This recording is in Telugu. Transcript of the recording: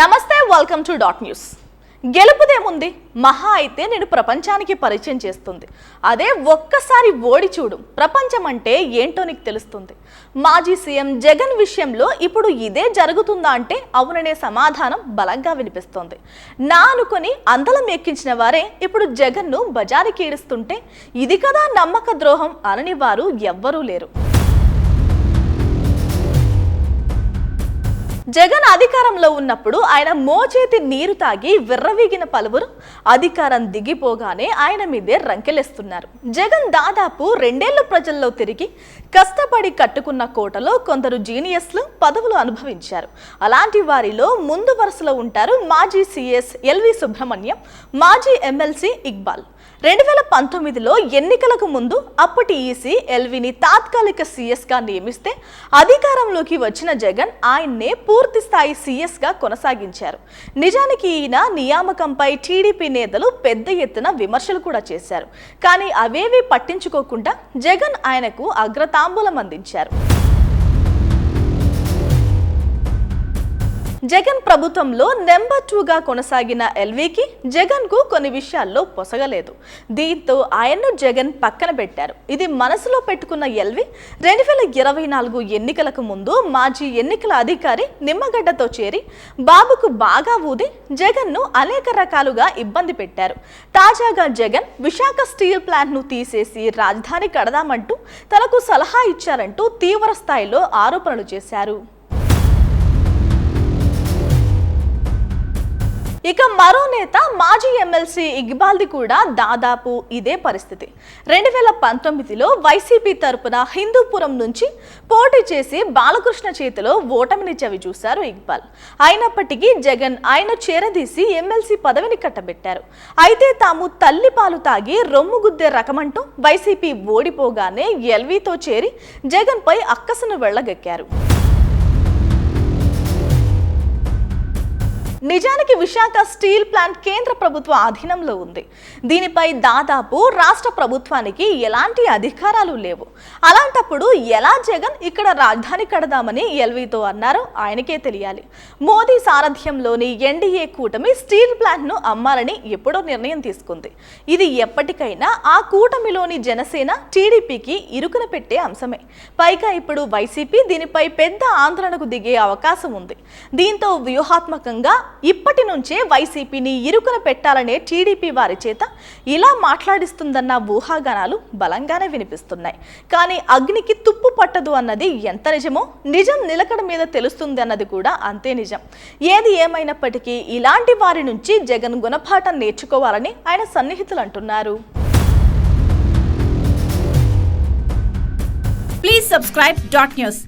నమస్తే వెల్కమ్ టు డాట్ న్యూస్ గెలుపుదేముంది? మహా అయితే నేను ప్రపంచానికి పరిచయం చేస్తుంది. అదే ఒక్కసారి ఓడి చూడు. ప్రపంచం అంటే ఏంటో నీకు తెలుస్తుంది. మాజీ సీఎం జగన్ విషయంలో ఇప్పుడు ఇదే జరుగుతుందా అంటే అవుననే సమాధానం బలంగా వినిపిస్తోంది. నా అనుకుని అందలం ఎక్కించిన వారే ఇప్పుడు జగన్ను బజారికి ఈడుస్తుంటే ఇది కదా నమ్మక ద్రోహం అనని వారు ఎవ్వరూ లేరు. జగన్ అధికారంలో ఉన్నప్పుడు ఆయన మోచేతి నీరు తాగి విర్రవీగిన పలువురు అధికారం దిగిపోగానే ఆయన మీదే రంకెలేస్తున్నారు. జగన్ దాదాపు రెండేళ్ళు ప్రజల్లో తిరిగి కష్టపడి కట్టుకున్న కోటలో కొందరు జీనియస్లు పదవులు అనుభవించారు. అలాంటి వారిలో ముందు వరుసలో ఉంటారు మాజీ సీఎస్ ఎల్వి సుబ్రహ్మణ్యం మాజీ ఎమ్మెల్సీ ఇక్బాల్. రెండు వేల పంతొమ్మిదిలో ఎన్నికలకు ముందు అప్పటి ఈసీ ఎల్విని తాత్కాలిక సీఎస్గా నియమిస్తే అధికారంలోకి వచ్చిన జగన్ ఆయన్నే పూర్తి స్థాయి సీఎస్గా కొనసాగించారు. నిజానికి ఈయన నియామకంపై టీడీపీ నేతలు పెద్ద ఎత్తున విమర్శలు కూడా చేశారు. కానీ అవేవీ పట్టించుకోకుండా జగన్ ఆయనకు అగ్రతాంబూలం అందించారు. జగన్ ప్రభుత్వంలో నెంబర్ టూగా కొనసాగిన ఎల్వికి జగన్కు కొన్ని విషయాల్లో పొసగలేదు. దీంతో ఆయన్ను జగన్ పక్కన పెట్టారు. ఇది మనసులో పెట్టుకున్న ఎల్వి రెండు వేల ఇరవై నాలుగు ఎన్నికలకు ముందు మాజీ ఎన్నికల అధికారి నిమ్మగడ్డతో చేరి బాబుకు బాగా ఊది జగన్ను అనేక రకాలుగా ఇబ్బంది పెట్టారు. తాజాగా జగన్ విశాఖ స్టీల్ ప్లాంట్ను తీసేసి రాజధాని కడదామంటూ తనకు సలహా ఇచ్చారంటూ తీవ్ర స్థాయిలో ఆరోపణలు చేశారు. ఇక మరో నేత మాజీ ఎమ్మెల్సీ ఇక్బాల్ది కూడా దాదాపు ఇదే పరిస్థితి. రెండు వేల పంతొమ్మిదిలో వైసీపీ తరపున హిందూపురం నుంచి పోటీ చేసి బాలకృష్ణ చేతిలో ఓటమిని చవి చూశారు ఇక్బాల్. అయినప్పటికీ జగన్ ఆయన చేరదీసి ఎమ్మెల్సీ పదవిని కట్టబెట్టారు. అయితే తాము తల్లి పాలు తాగి రొమ్ము గుద్దే రకమంటూ వైసీపీ ఓడిపోగానే ఎల్వీతో చేరి జగన్పై అక్కసను వెళ్ళగక్కారు. నిజానికి విశాఖ స్టీల్ ప్లాంట్ కేంద్ర ప్రభుత్వ ఆధీనంలో ఉంది. దీనిపై దాదాపు రాష్ట్ర ప్రభుత్వానికి ఎలాంటి అధికారాలు లేవు. అలాంటప్పుడు ఎలా జగన్ ఇక్కడ రాజధాని కడదామని ఎల్వీతో అన్నారు ఆయనకే తెలియాలి. మోదీ సారథ్యంలోని ఎన్డీఏ కూటమి స్టీల్ ప్లాంట్ను అమ్మాలని ఎప్పుడో నిర్ణయం తీసుకుంది. ఇది ఎప్పటికైనా ఆ కూటమిలోని జనసేన టీడీపీకి ఇరుకున పెట్టే అంశమే. పైగా ఇప్పుడు వైసీపీ దీనిపై పెద్ద ఆందోళనకు దిగే అవకాశం ఉంది. దీంతో వ్యూహాత్మకంగా ఇప్పటి నుంచే వైసీపీని ఇరుకున పెట్టాలనే టీడీపీ వారి చేత ఇలా మాట్లాడిస్తుందన్న ఊహాగానాలు బలంగానే వినిపిస్తున్నాయి. కానీ అగ్నికి తుప్పు పట్టదు అన్నది ఎంత నిజమో నిజం నిలకడ మీద తెలుస్తుంది అన్నది కూడా అంతే నిజం. ఏది ఏమైనప్పటికీ ఇలాంటి వారి నుంచి జగన్ గుణపాఠం నేర్చుకోవాలని ఆయన సన్నిహితులు అంటున్నారు. Please subscribe dot news.